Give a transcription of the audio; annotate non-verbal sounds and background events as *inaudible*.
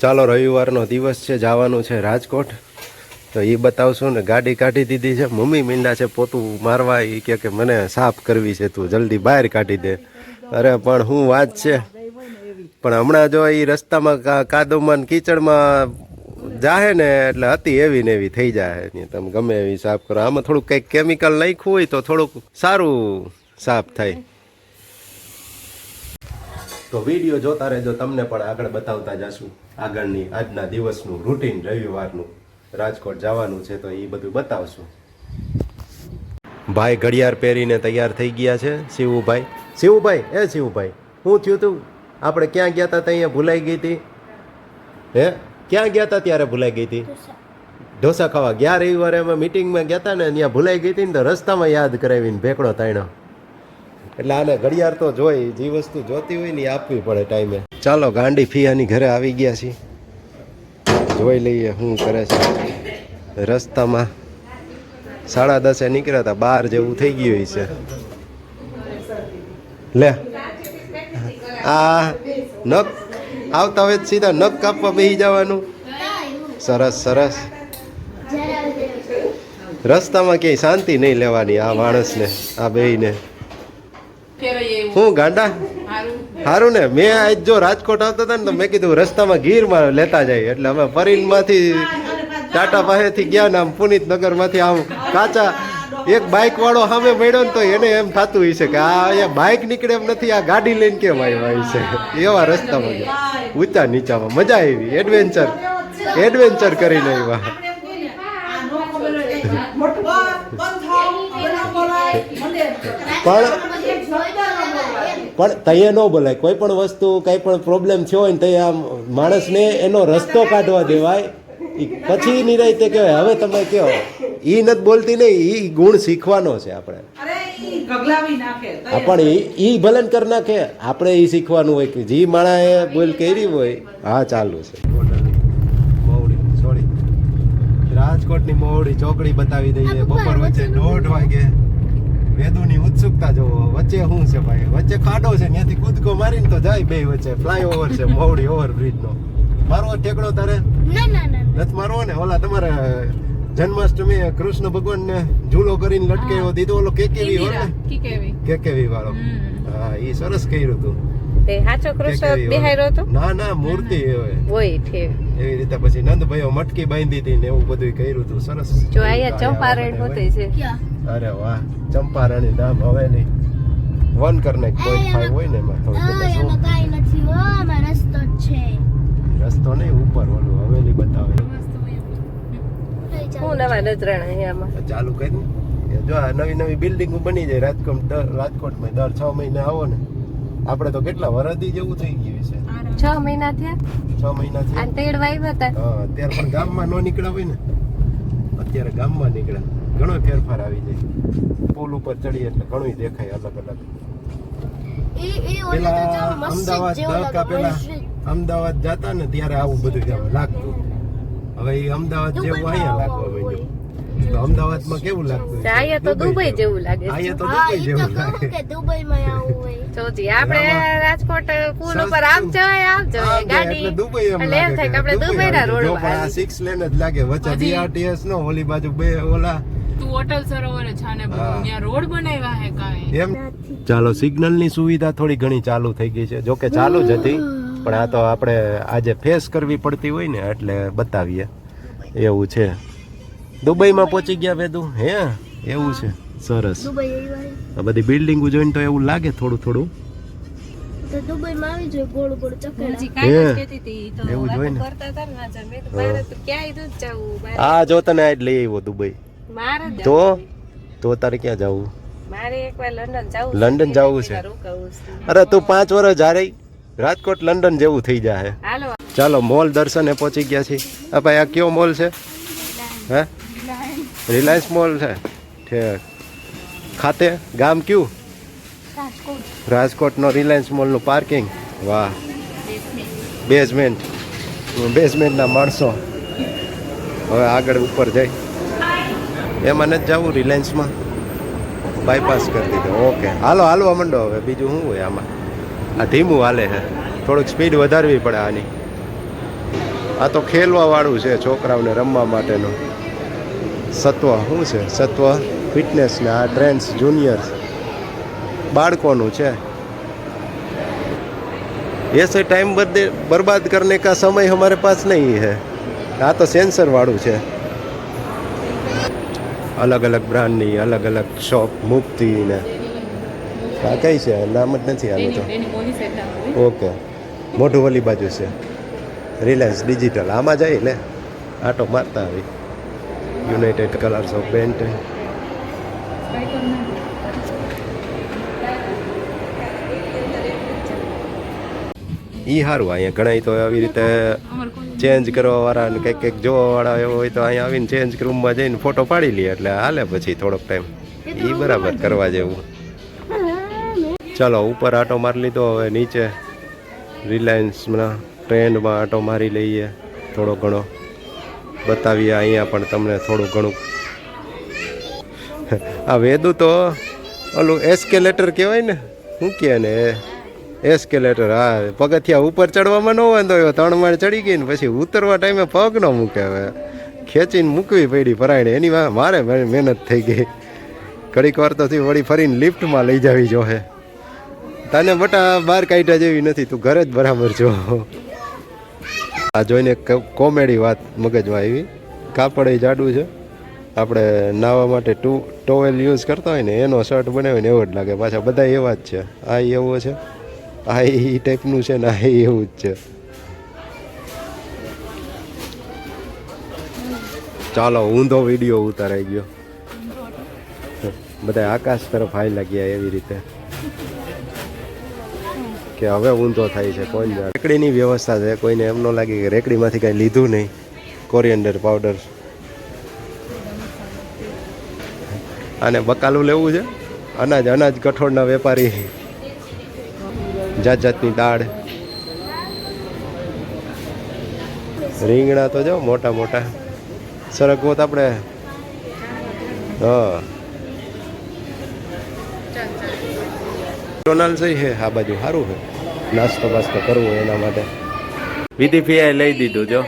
ચાલો રવિવારનો દિવસ છે, જવાનું છે રાજકોટ. તો એ બતાવશું ને, ગાડી કાઢી દીધી છે, મમ્મી મીંડા છે પોતું મારવા એ કે કે મને સાફ કરવી છે તું, જલ્દી બહાર કાઢી દે. અરે, પણ હું વાત છે, પણ હમણાં જો એ રસ્તામાં કાદવમાં કીચડમાં જાહે ને, એટલે હતી એવી ને એવી થઈ જાય તમે ગમે એવી સાફ કરો. આમાં થોડુંક કંઈક કેમિકલ નાખ્યું હોય તો થોડુંક સારું સાફ થાય. તો વીડિયો જોતા રહેજો તમને પણ આગળ બતાવતા જશું. આગળની આજના દિવસનું રૂટીન રવિવારનું. રાજકોટ જવાનું છે તો એ બધું બતાવશું. ભાઈ ઘડિયાળ પહેરીને તૈયાર થઈ ગયા છે શિવુભાઈ. શિવુભાઈ એ શિવુભાઈ શું થયું તું? આપણે ક્યાં ગયા હતા ત્યાં ભૂલાઈ ગઈ હતી? હે? ક્યાં ગયા હતા ત્યારે ભૂલાઈ ગઈ હતી? ઢોસા. ખાવા ગયા રવિવારે અમે મિટિંગમાં ગયા હતા ને ત્યાં ભૂલાઈ ગઈ હતી ને તો રસ્તામાં યાદ કરાવીને ભેકડો તાણ્યો એટલે આને ઘડિયાળ તો જોઈ, જે વસ્તુ જોતી હોય ને આપવી પડે ટાઈમે ચાલો, ગાંડી ફિયાની ઘરે આવી ગયા છીએ. જોઈ લઈએ શું કરે છે. રસ્તામાં સાડા દસે નીકળ્યા હતા, બાર જેવું થઈ ગયું છે લે. આ નખ, આવતા તો સીધા નખ કાપવા બેસી જવાનું. સરસ સરસ. રસ્તામાં ક્યાંય શાંતિ નહીં લેવાની આ માણસને, આ બેયને હું ગાંડા? સારું ને. મેં આજ જો રાજકોટ આવતા હતા ને તો મેં કીધું રસ્તામાં ગીરમાં લેતા જાય. એટલે અમે ફરીનમાંથી ટાટા પાસેથી ગયા ને આમ પુનિતનગરમાંથી આમ કાચા એક બાઇક વાળો સામે મળ્યો ને તો એને એમ થતું હશે કે આ અહીંયા બાઇક નીકળે એમ નથી આ ગાડી લઈને કેમ આવ્યા છે એવા રસ્તામાં ગયા. ઊંચા નીચામાં. મજા આવી. એડવેન્ચર એડવેન્ચર કરીને આવ્યા. પણ પણ તૈયાર ન બોલાય. કોઈ પણ વસ્તુ કઈ પણ પ્રોબ્લેમ થયો હોય ને તૈયાર આમ માણસને એનો રસ્તો કાઢવા દેવાય. ઈ પછી નિરાયતે કહેવાય. હવે તમે કહો. ઈ નથી બોલતી નહીં ઈ ગુણ શીખવાનો છે આપણે. અરે ઈ ગગલાવી નાખે હા પણ ઈ ઈ ભલન કર નાખે. આપણે ઈ શીખવાનું હોય કે જે માણાએ બોલ કરી હોય હા ચાલુ છે. રાજકોટની મોવડી ચોકડી બતાવી દઈએ. બપોર વચ્ચે દોઢ વાગે વેદુની ઉત્સુકતા જોવો. વચ્ચે શું છે ભાઈ? વચ્ચે ખાડો છે ત્યાંથી કૂદકો મારીને તો જાય બે વચ્ચે. ફ્લાયઓવર છે મોવડી ઓવરબ્રિજ નો મારવો ઠેકડો તારે? નથી મારવો ને? ઓલા તમારે જન્માષ્ટમી કૃષ્ણ ભગવાન ને ઝૂલો કરીને લટકાવ્યો દીધો ઓલો કેકેવી હોય ને? કેકેવી. વાળો. હા ઈ સરસ કર્યું તું. તે હાચો કૃષ્ણ બિહાર્યો હતો? ના ના મૂર્તિ હોય હોય ઠીક એવી રીતે પછી નંદભાઈઓ મટકી બાંધી હતી ને એવું બધું કર્યું હતું સરસ. જો અહીંયા ચંપારણ હોતે છે. અરે વાહ ચંપારણી ધામ હવે નહીં. વન કરને પોઈન્ટ ફાઈવ હોય ને એમાં થોડું બધા શું? રસ્તો નહીં ઉપર ઓલું હવેલી બતાવે. હું નવા નજરાણા અહીંયામાં ચાલુ કરી જો આ નવી નવી બિલ્ડિંગો બની જાય રાજકોટ દર- રાજકોટમાં દર છ મહિને આવો ને આપણે તો કેટલા વરદી જેવું થઈ ગયું છે. છ મહિના થયા? છ મહિના આ તેડવા આવ્યા હતા? હા અત્યારે પણ ગામમાં ન નીકળ્યા હોય ને. અત્યારે ગામમાં નીકળે. ઘણો ફેરફાર આવી જાય. પુલ ઉપર ચડીએ એટલે ઘણું દેખાય અલગ અલગ. પેલા અમદાવાદ દહકા પેલા અમદાવાદ જતા ને ત્યારે આવું બધું લાગતું. હવે એ અમદાવાદ જેવું અહીંયા લાગવા માંડ્યું. તો અમદાવાદમાં કેવું લાગતું? અહીંયા તો દુબઈ જેવું લાગે છે. અહીંયા તો દુબઈ જેવું લાગે. જોજી આપણે રાજકોટ પુલ ઉપર આમ જવાય આમ જવાય ગાડી. એટલે દુબઈ એમ લાગે થાય કે કે આપણે દુબઈના રોડ જો પણ સિક્સ લેન જ લાગે. વચ્ચે બીઆરટીએસ નો ઓલી બાજુ બે ઓલા તું હોટલ સરોવર છાને હા. ત્યાં રોડ બનાવ્યા હે કાંઈ? એમ? ચાલો સિગ્નલની સુવિધા થોડી ઘણી ચાલુ થઈ ગઈ છે. જોકે ચાલુ જ હતી પણ આ તો આપણે આજે ફેસ કરવી પડતી હોય ને એટલે બતાવીએ. એવું છે. દુબઈમાં પહોંચી ગયા વેદુ હે? એવું છે. સરસ. આ બધી બિલ્ડિંગો જોઈને તો એવું લાગે થોડું થોડું. આ જો તને આજ લઈ આવ્યો દુબઈ. મારે તો. તો તારે ક્યાં જવું? મારે એકવાર લંડન જવું લંડન જવું છે. અરે તું પાંચ વર્ષ જારે રાજકોટ લંડન જેવું થઈ જાય હાલો. ચાલો મોલ દર્શને પહોંચી ગયા છીએ. આ ભાઈ આ કયો મોલ છે? હે? રિલાયન્સ. મોલ છે. ઠીક. ખાતે ગામ કયું? રાજકોટનો રિલાયન્સ મોલનું પાર્કિંગ. વાહ. બેઝમેન્ટ બેઝમેન્ટના માણસો. હવે આગળ ઉપર જઈ. એમાં નથી જવું રિલાયન્સમાં. બાયપાસ કરી દીધો. ઓકે હાલો, હાલવા મંડો હવે. બીજું શું હોય આમાં? આ ધીમું હાલે છે. થોડુંક સ્પીડ વધારવી પડે આની. આ તો ખેલવાવાળું છે છોકરાઓને રમવા માટેનું. સત્વ, શું છે? સત્વ ફિટનેસ ને આ ટ્રેન્ડ્સ જુનિયર્સ બાળકોનું છે. એસે ટાઈમ બરબાદ કરને કા સમય અમારે પાસ નહીં હે. આ તો સેન્સરવાળું છે. અલગ અલગ બ્રાન્ડની અલગ અલગ શોપ મુક્તિ ને. આ કઈ છે? નામ જ નથી આનું તો ઓકે મોઢું વલી બાજુ છે. રિલાયન્સ ડિજિટલ આમાં જાય ને આટો મારતા આવી. યુનાઇટેડ કલર્સ ઓફ પેન્ટ ઈ સારું અહીંયા ઘણા તો આવી રીતે ચેન્જ કરવા વાળા ને કંઈક કંઈક જોવા વાળા એવો હોય તો અહીંયા આવીને ચેન્જ રૂમમાં જઈને ફોટો પાડી લઈએ એટલે હાલે પછી થોડોક ટાઈમ એ બરાબર કરવા જેવું. ચાલો ઉપર આટો મારી લીધો હવે નીચે રિલાયન્સમાં ટ્રેન્ડમાં આટો મારી લઈએ થોડો ઘણો. બતાવીએ અહીંયા પણ તમને થોડું ઘણું. *laughs* આ વેદું તો ઓલું એસ્કેલેટર કહેવાય ને શું કહે ને એસ્કેલેટર હા. પગથિયા ઉપર ચડવામાં ન વાંધો આવ્યો. ત્રણ માળ ચડી ગઈ ને પછી ઉતરવા ટાઈમે પગ ન મૂકે હવે. ખેંચીને મૂકવી પડી પરાયણે. એની મારે મહેનત થઈ ગઈ. ઘડીક વાર તો વળી ફરીને લિફ્ટમાં લઈ જવી જોહે. તને બટા બહાર કાઢ્યા જેવી નથી, તું ઘરે જ બરાબર જો આ જોઈને કોમેડી વાત મગજમાં આવી. કાપડ જાડું છે. આપણે નાવા માટે ટુ ટોવેલ યુઝ કરતા હોય ને, એનો શર્ટ બનાવીને એવો જ લાગે. પાછા બધા એવા જ છે. આ એવો છે. આ એ ટાઈપનું છે ને આ એવું જ છે. ચાલો, ઊંધો વીડિયો ઉતારાઈ ગયો. બધા આકાશ તરફ હાઈ લાગ્યા એવી રીતે. કે હવે ઊંધો થાય છે, કોણ રેકડીની વ્યવસ્થા છે, કોઈને એમ ન લાગે કે રેકડીમાંથી કાંઈ લીધું નહીં. કોરિયન્ડર પાવડર અને બકાલું લેવું છે? અનાજ અનાજ કઠોળના વેપારી. જાત જાતની દાળ. રીંગણા તો જો મોટા મોટા સરગવો તો આપણે. હા. ડોનાલ્ડ છે, આ બાજુ સારું છે. નાસ્તો બાસ્તો કરવો એના માટે. વિધિ ફી લઈ દીધું જો.